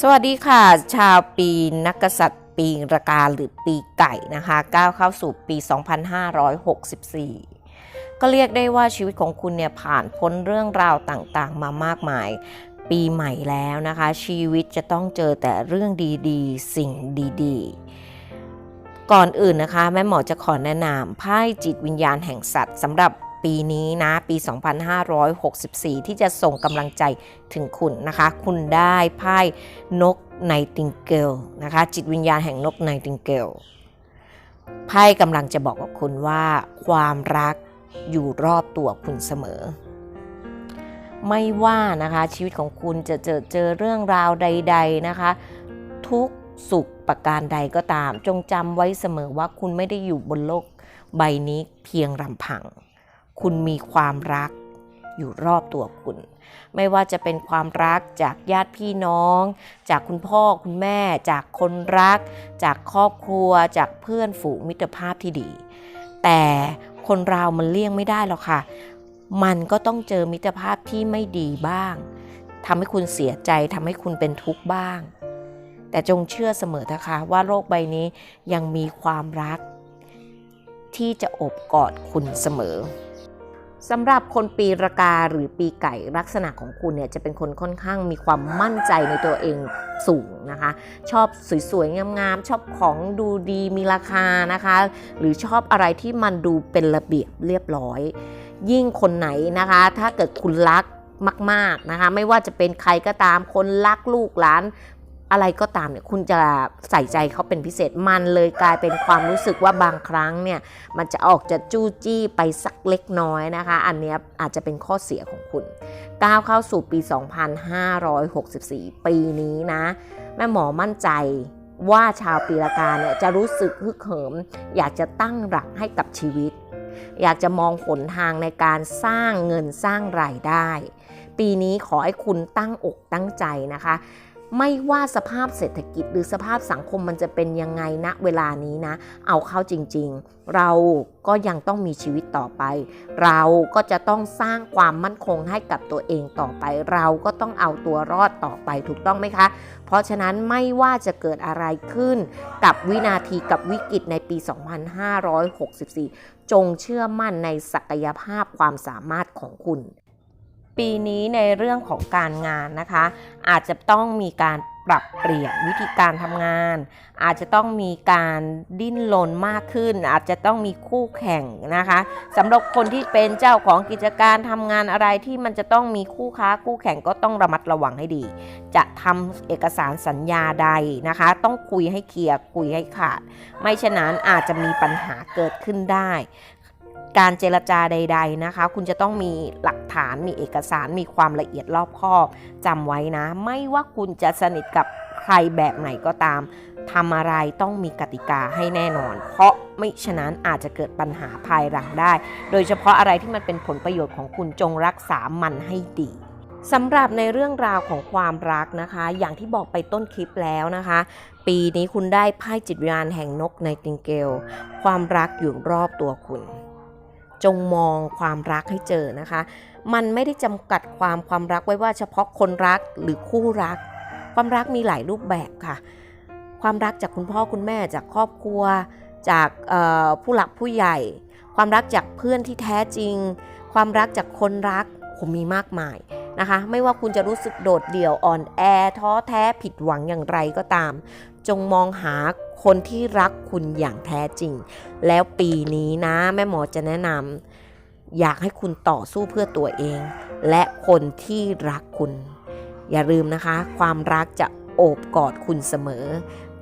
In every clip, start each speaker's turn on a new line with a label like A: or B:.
A: สวัสดีค่ะ ชาวปีนักษัตริย์ ปีระกาหรือปีไก่นะคะก้าวเข้าสู่ปี 2564 ก็เรียกได้ว่าชีวิตของคุณเนี่ยผ่านพ้นเรื่องราวต่างๆ มามากมาย ปีใหม่แล้วนะคะ ชีวิตจะต้องเจอแต่เรื่องดีๆ สิ่งดีๆ ก่อนอื่นนะคะ แม่หมอจะขอแนะนำไพ่จิตวิญญาณแห่งสัตว์สำหรับ ปีนี้นะ ปี 2564 ที่จะส่งกำลังใจถึงคุณนะคะ คุณได้ไพ่นกไนติงเกลนะคะ จิตวิญญาณแห่งนกไนติงเกลไพ่กำลังจะบอกกับคุณว่า ความรักอยู่รอบตัวคุณเสมอ ไม่ว่านะคะชีวิตของคุณจะเจอเจอเรื่องราวใด ๆนะคะ ทุกสุขประการใดก็ตาม จงจำไว้เสมอว่าคุณไม่ได้อยู่บนโลกใบนี้เพียงลำพัง คุณมีความรักอยู่รอบตัวคุณ ไม่ว่าจะเป็นความรักจากญาติพี่น้อง จากคุณพ่อคุณแม่ จากคนรัก จากครอบครัว จากเพื่อนฝูงมิตรภาพที่ดี แต่คนเรามันเลี่ยงไม่ได้หรอกค่ะ มันก็ต้องเจอมิตรภาพที่ไม่ดีบ้างทำให้คุณเสียใจทำให้คุณเป็นทุกข์บ้าง แต่จงเชื่อเสมอนะคะว่าโลกใบนี้ยังมีความรัก ที่จะอบกอดคุณเสมอ สำหรับคนปีระกาหรือปีไก่ลักษณะของคุณเนี่ยจะเป็นคนค่อนข้างมีความมั่นใจในตัวเองสูงนะคะ ชอบสวยๆ งามๆ ชอบของดูดีมีราคานะคะ หรือชอบอะไรที่มันดูเป็นระเบียบเรียบร้อย ยิ่งคนไหนนะคะ ถ้าเกิดคุณรักมากๆนะคะ ไม่ว่าจะเป็นใครก็ตามคนรักลูกหลาน อะไรก็ตามเนี่ยคุณจะใส่ใจเขาเป็นพิเศษมันเลยกลายเป็นความรู้สึกว่าบางครั้งเนี่ยมันจะออกจะจู้จี้ไปสักเล็กน้อยนะคะ อันนี้อาจจะเป็นข้อเสียของคุณก้าวเข้าสู่ปี 2564 ปีนี้นะ แม่หมอมั่นใจว่าชาวปีละกาเนี่ยจะรู้สึกฮึกเหิม อยากจะตั้งหลักให้กับชีวิต อยากจะมองหนทางในการสร้างเงินสร้างรายได้ ปีนี้ขอให้คุณตั้งอกตั้งใจนะคะ ไม่ว่าสภาพเศรษฐกิจหรือสภาพสังคมมันจะเป็นยังไงณเวลานี้นะ เอาเข้าจริงๆ เราก็ยังต้องมีชีวิตต่อไป เราก็จะต้องสร้างความมั่นคงให้กับตัวเองต่อไป เราก็ต้องเอาตัวรอดต่อไปถูกต้องไหมคะ เพราะฉะนั้นไม่ว่าจะเกิดอะไรขึ้น กับวินาทีกับวิกฤตในปี 2564 จงเชื่อมั่นในศักยภาพความสามารถของคุณ ปีนี้ในเรื่องของการงานนะคะ อาจจะต้องมีการปรับเปลี่ยนวิธีการทำงาน อาจจะต้องมีการดิ้นรนมากขึ้น อาจจะต้องมีคู่แข่งนะคะสำหรับคนที่เป็นเจ้าของกิจการทำงานอะไรที่มันจะต้องมีคู่ค้าคู่แข่งก็ต้องระมัดระวังให้ดี จะทำเอกสารสัญญาใดนะคะ ต้องคุยให้เคลียร์คุยให้ขาด ไม่ฉะนั้นอาจจะมีปัญหาเกิดขึ้นได้ การเจรจาใด ๆนะคะ คุณจะต้องมีหลักฐานมีเอกสารมีความละเอียดรอบคอบจำไว้นะ ไม่ว่าคุณจะสนิทกับใครแบบไหนก็ตามทำอะไรต้องมีกติกาให้แน่นอน เพราะไม่ฉะนั้นอาจจะเกิดปัญหาภายหลังได้ โดยเฉพาะอะไรที่มันเป็นผลประโยชน์ของคุณจงรักษามันให้ดีสำหรับในเรื่องราวของความรักนะคะ อย่างที่บอกไปต้นคลิปแล้วนะคะ ปีนี้คุณได้ไพ่จิตวิญญาณแห่งนกในติงเกล ความรักอยู่รอบตัวคุณ จงมองความรักให้เจอนะคะ มันไม่ได้จำกัดความความรักไว้ว่าเฉพาะคนรักหรือคู่รัก ความรักมีหลายรูปแบบค่ะ ความรักจากคุณพ่อคุณแม่จากครอบครัว จากผู้หลักผู้ใหญ่ ความรักจากเพื่อนที่แท้จริง ความรักจากคนรักผมมีมากมาย นะคะ ไม่ว่าคุณจะรู้สึกโดดเดี่ยวอ่อนแอท้อแท้ผิดหวังอย่างไรก็ตาม จงมองหาคนที่รักคุณอย่างแท้จริง แล้วปีนี้นะแม่หมอจะแนะนำอยากให้คุณต่อสู้เพื่อตัวเอง และคนที่รักคุณ อย่าลืมนะคะ ความรักจะโอบกอดคุณเสมอ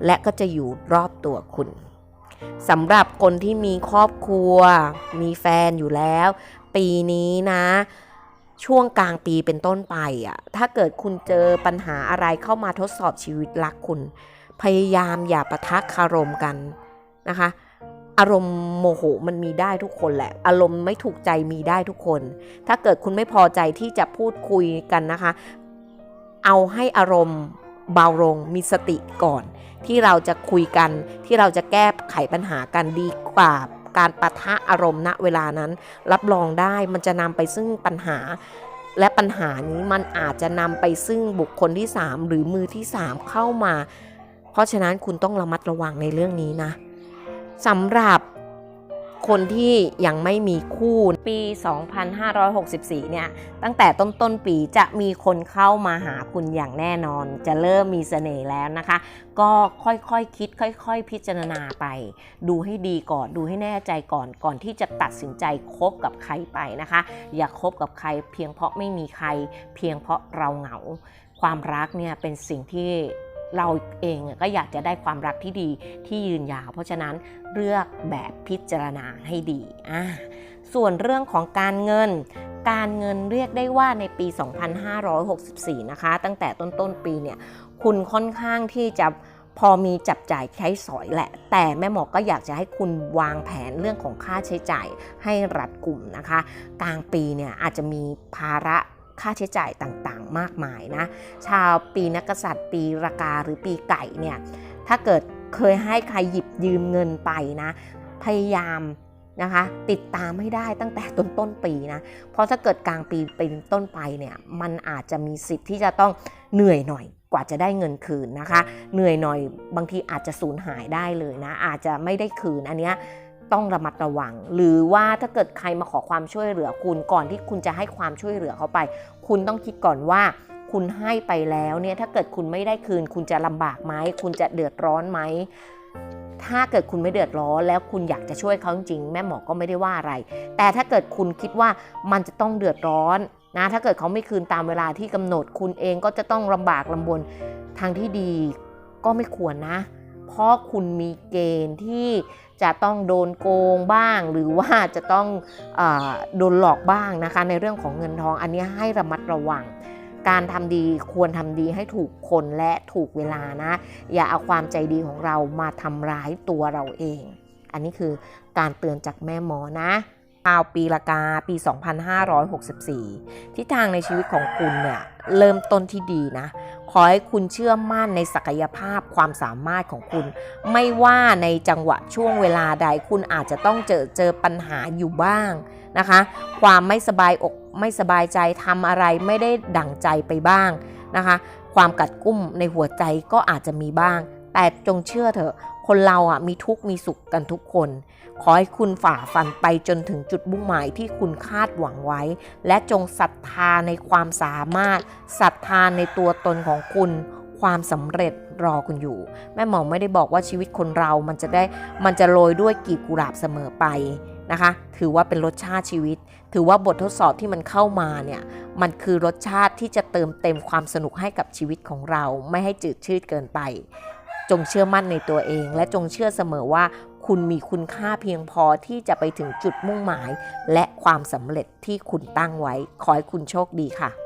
A: และก็จะอยู่รอบตัวคุณสำหรับคนที่มีครอบครัว มีแฟนอยู่แล้ว ปีนี้นะ ช่วงกลางปีเป็นต้นไปอะ ถ้าเกิดคุณเจอปัญหาอะไรเข้ามาทดสอบชีวิตรักคุณ พยายามอย่าประทะคารมกันนะคะ อารมณ์โมโหมันมีได้ทุกคนแหละ อารมณ์ไม่ถูกใจมีได้ทุกคน ถ้าเกิดคุณไม่พอใจที่จะพูดคุยกันนะคะ เอาให้อารมณ์เบาลงมีสติก่อน ที่เราจะคุยกันที่เราจะแก้ไขปัญหากันดีกว่า การปะทะอารมณ์ณเวลานั้น รับรองได้มันจะนำไปซึ่งปัญหา และปัญหานี้มันอาจจะนำไปซึ่งบุคคลที่ 3 หรือมือที่ 3 เข้ามา เพราะฉะนั้นคุณต้องระมัดระวังในเรื่องนี้นะสำหรับ คนที่ยังไม่มีคู่ปี 2564 เนี่ย ตั้งแต่ต้นต้นๆปีจะมีคนเข้ามาหาคุณอย่างแน่นอน จะเริ่มมีเสน่ห์แล้วนะคะ ก็ค่อยๆคคิด ค่อย ๆ พิจารณาไป ดูให้ดีก่อนดูให้แน่ใจก่อนก่อนที่จะตัดสินใจคบกับใครไปนะคะ อย่าคบกับใครเพียงเพราะไม่มีใคร เพียงเพราะเราเหงา ความรักเนี่ยเป็นสิ่งที่ เราเองก็อยากจะได้ความรักที่ดีที่ยืนยาว เพราะฉะนั้นเลือกแบบพิจารณาให้ดีอ่าส่วนเรื่องของการเงิน การเงินเรียกได้ว่าในปี 2564 นะคะ ตั้งแต่ต้นต้นๆปีเนี่ย คุณค่อนข้างที่จะพอมีจับจ่ายใช้สอยแหละ แต่แม่หมอก็อยากจะให้คุณวางแผนเรื่องของค่าใช้จ่ายให้รัดกลุ่มนะคะ กลางปีเนี่ยอาจจะมีภาระ ค่าใช้จ่ายต่างๆ มากมายนะ ชาวปีนักษัตริย์ ปีรากาหรือปีไก่เนี่ยถ้าเกิดเคยให้ใครหยิบยืมเงินไปนะ พยายามนะคะติดตามให้ได้ตั้งแต่ต้นต้นปีนะ เพราะถ้าเกิดกลางปีเป็นต้นไปเนี่ยมันอาจจะมีสิทธิ์ที่จะต้องเหนื่อยหน่อยกว่าจะได้เงินคืนนะคะ เหนื่อยหน่อยบางทีอาจจะสูญหายได้เลยนะ อาจจะไม่ได้คืนอันเนี้ย ต้องระมัดระวัง หรือว่าถ้าเกิดใครมาขอความช่วยเหลือคุณก่อนที่คุณจะให้ความช่วยเหลือเขาไป คุณต้องคิดก่อนว่าคุณให้ไปแล้วเนี่ยถ้าเกิดคุณไม่ได้คืน คุณจะลำบากไหมคุณจะเดือดร้อนไหมถ้าเกิดคุณไม่เดือดร้อนแล้วคุณอยากจะช่วยเขาจริงๆแม่หมอก็ไม่ได้ว่าอะไร แต่ถ้าเกิดคุณคิดว่ามันจะต้องเดือดร้อนนะถ้าเกิดเขาไม่คืนตามเวลาที่กำหนดคุณเองก็จะต้องลำบากลำบนทางที่ดีก็ไม่ควรนะ เพราะคุณมีเกณฑ์ที่จะต้องโดนโกงบ้าง หรือว่าจะต้องอโดนหลอกบ้างนะคะ ในเรื่องของเงินทองอันนี้ให้ระมัดระวัง การทำดีควรทำดีให้ถูกคนและถูกเวลานะ อย่าเอาความใจดีของเรามาทำร้ายตัวเราเอง อันนี้คือการเตือนจากแม่หมอนะ ชาวปีละกาปี 2564 ทิศทางในชีวิตของคุณเนี่ยเริ่มต้นที่ดีนะ ขอให้คุณเชื่อมั่นในศักยภาพความสามารถของคุณ ไม่ว่าในจังหวะช่วงเวลาใดคุณอาจจะต้องเจอเจอปัญหาอยู่บ้างนะคะ ความไม่สบายอกไม่สบายใจทำอะไรไม่ได้ดั่งใจไปบ้างนะคะ ความกัดกุ้มในหัวใจก็อาจจะมีบ้าง แต่จงเชื่อเถอะ คนเราอะมีทุกข์มีสุขกันทุกคน ขอให้คุณฝ่าฟันไปจนถึงจุดมุ่งหมายที่คุณคาดหวังไว้ และจงศรัทธาในความสามารถศรัทธาในตัวตนของคุณ ความสำเร็จรอคุณอยู่ แม่หมอไม่ได้บอกว่าชีวิตคนเรามันจะได้มันจะโรยด้วยกีบกุหลาบเสมอไปนะคะ ถือว่าเป็นรสชาติชีวิต ถือว่าบททดสอบที่มันเข้ามาเนี่ย มันคือรสชาติที่จะเติมเต็มความสนุกให้กับชีวิตของเรา ไม่ให้จืดชืดเกินไป จงเชื่อมั่นในตัวเอง และจงเชื่อเสมอว่าคุณมีคุณค่าเพียงพอที่จะไปถึงจุดมุ่งหมาย และความสำเร็จที่คุณตั้งไว้ ขอให้คุณโชคดีค่ะ